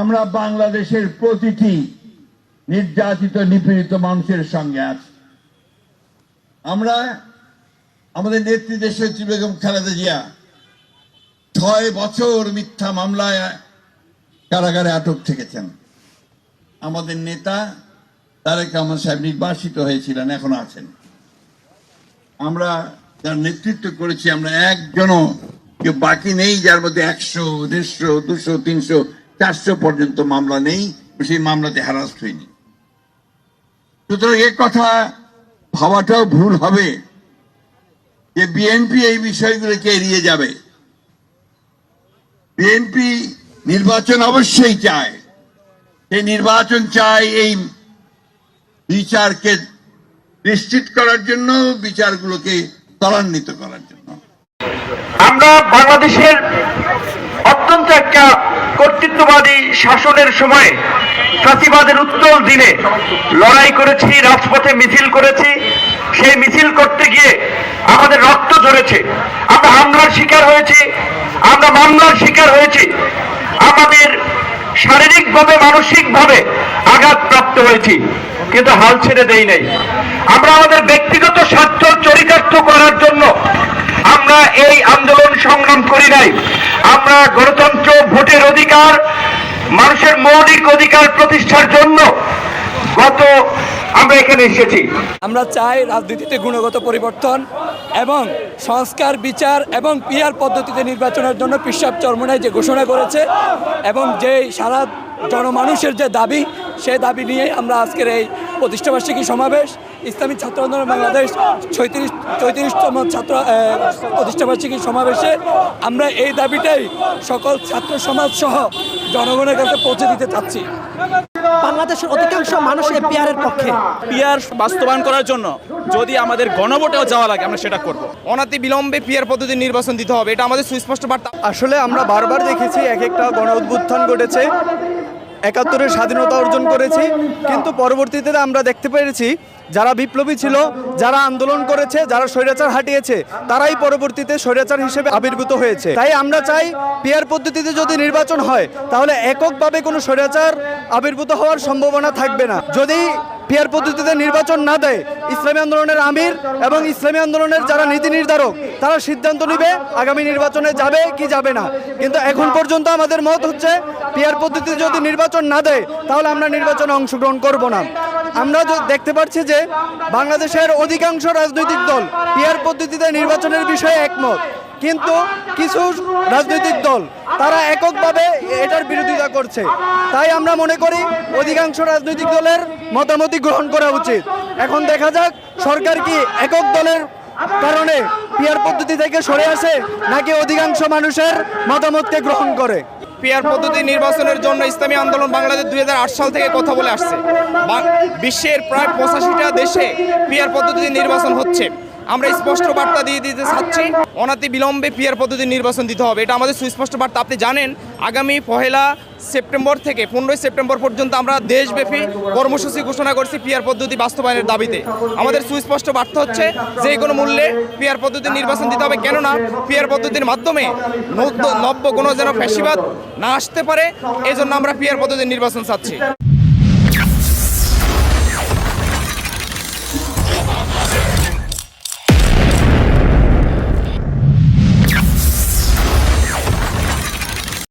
আমরা বাংলাদেশের প্রতিটি নির্যাতিত, নিপীড়িত মানুষের সঙ্গে আছি। আমরা আমাদের নেত্রী দেশনেত্রী বেগম খালেদা জিয়া। ছয় বছর মিথ্যা মামলায় কারাগারে আটক থেকেছেন। আমাদের নেতা তারেক রহমান সাহেব নির্বাসিত হয়েছিলেন, এখনও আছেন। আমরা যার নেতৃত্ব করেছি, আমরা একজনও কেউ বাকি নেই, যার মধ্যে একশো, দেড়শো, দুশো, তিনশো চারশো পর্যন্ত মামলা নেই, সেই মামলাতে হ্যারাস্ট হয়নি। সুতরাং এ কথা ভাবাটাও ভুল হবে যে বিএনপি এই বিষয়গুলোকে এড়িয়ে যাবে। বিএনপি নির্বাচন অবশ্যই চায়। সেই নির্বাচন চায় এই বিচারকে নিশ্চিত করার জন্য, বিচারগুলোকে ত্বরান্বিত করার জন্য। আমরা বাংলাদেশের অত্যন্ত একটা কর্তৃত্ববাদী শাসনের সময় ফাঁসিবাদের উত্তল দিনে লড়াই করেছি, রাজপথে মিছিল করেছি। সেই মিছিল করতে গিয়ে আমাদের রক্ত ঝরেছে। আমরা হামলার শিকার হয়েছি, আমরা মামলার শিকার হয়েছি। আমাদের শারীরিকভাবে, মানসিকভাবে আঘাতপ্রাপ্ত হয়েছি, কিন্তু হাল ছেড়ে দেই নাই। আমরা আমাদের ব্যক্তিগত স্বার্থ চরিতার্থ করার জন্য আমরা এই আন্দোলন সংগ্রাম করি নাই আমরা গণতন্ত্র ভোটের অধিকার মানুষের মৌলিক অধিকার প্রতিষ্ঠার জন্য গত আমরা এখানে এসেছি। আমরা চাই রাজনীতিতে গুণগত পরিবর্তন এবং সংস্কার, বিচার এবং পিয়ার পদ্ধতিতে নির্বাচনের জন্য পিসাব চরমনায় যে ঘোষণা করেছে এবং যে সারা জনমানুষের যে দাবি সেই দাবি নিয়ে আমরা আজকের এই প্রতিষ্ঠাবার্ষিকী সমাবেশ। ইসলামী ছাত্র আন্দোলন বাংলাদেশ ছয়ত্রিশ চৌত্রিশতম ছাত্র প্রতিষ্ঠাবার্ষিকী সমাবেশে আমরা এই দাবিটাই সকল ছাত্র সমাজ সহ জনগণের কাছে পৌঁছে দিতে চাচ্ছি। বাংলাদেশের অধিকাংশ মানুষ এই পিয়ারের পক্ষে। পিয়ার বাস্তবায়ন করার জন্য যদি আমাদের গণভোটেও যাওয়া লাগে আমরা সেটা করব। অনাতি বিলম্বে পিয়ার পদ্ধতির নির্বাচন দিতে হবে এটা আমাদের সুস্পষ্ট বার্তা। আসলে আমরা বারবার দেখেছি এক একটা গণ উদ্বুত্থান ঘটেছে। একাত্তরের স্বাধীনতা অর্জন করেছি, কিন্তু পরবর্তীতে আমরা দেখতে পেরেছি যারা বিপ্লবী ছিল, যারা আন্দোলন করেছে, যারা স্বৈরাচার হাঁটিয়েছে, তারাই পরবর্তীতে স্বৈরাচার হিসেবে আবির্ভূত হয়েছে। তাই আমরা চাই পিয়ার পদ্ধতিতে যদি নির্বাচন হয়, তাহলে এককভাবে কোনো স্বৈরাচার আবির্ভূত হওয়ার সম্ভাবনা থাকবে না। যদি পিয়ার পদ্ধতিতে নির্বাচন না দেয়, ইসলামী আন্দোলনের আমির এবং ইসলামী আন্দোলনের যারা নীতি নির্ধারক, তারা সিদ্ধান্ত নেবে আগামী নির্বাচনে যাবে কি যাবে না। কিন্তু এখন পর্যন্ত আমাদের মত হচ্ছে পিয়ার পদ্ধতিতে যদি নির্বাচন না দেয়, তাহলে আমরা নির্বাচনে অংশগ্রহণ করব না। আমরা দেখতে পাচ্ছি যে বাংলাদেশের অধিকাংশ রাজনৈতিক দল পিয়ার পদ্ধতিতে নির্বাচনের বিষয়ে একমত। কিন্তু কিছু রাজনৈতিক দল, তারা এককভাবে এটার বিরোধিতা করছে। তাই আমরা মনে করি অধিকাংশ রাজনৈতিক দলের মতামতই গ্রহণ করা উচিত। এখন দেখা যাক সরকার কি একক দলের কারণে পিয়ার পদ্ধতি থেকে সরে আসে নাকি অধিকাংশ মানুষের মতামতকে গ্রহণ করে। পিয়ার পদ্ধতি নির্বাচনের জন্য ইসলামী আন্দোলন বাংলাদেশ দুই হাজার আট সাল থেকে কথা বলে আসছে। বিশ্বের প্রায় পঁচাশিটা দেশে পিয়ার পদ্ধতি নির্বাচন হচ্ছে। আমরা স্পষ্ট বার্তা দিয়ে দিতে চাচ্ছি। অনাতি বিলম্বে পিয়ার পদ্ধতির নির্বাচন দিতে হবে। এটা আমাদের সুস্পষ্ট বার্তা। আপনি জানেন আগামী পহেলা সেপ্টেম্বর থেকে পনেরোই সেপ্টেম্বর পর্যন্ত আমরা দেশব্যাপী কর্মসূচি ঘোষণা করছি পিয়ার পদ্ধতি বাস্তবায়নের দাবিতে। আমাদের সুস্পষ্ট বার্তা হচ্ছে যে কোনো মূল্যে পিয়ার পদ্ধতির নির্বাচন দিতে হবে। কেননা পিয়ার পদ্ধতির মাধ্যমে নব্য কোনো যেন ফ্যাসিবাদ না আসতে পারে। এই জন্য আমরা পিয়ার পদ্ধতির নির্বাচন চাচ্ছি।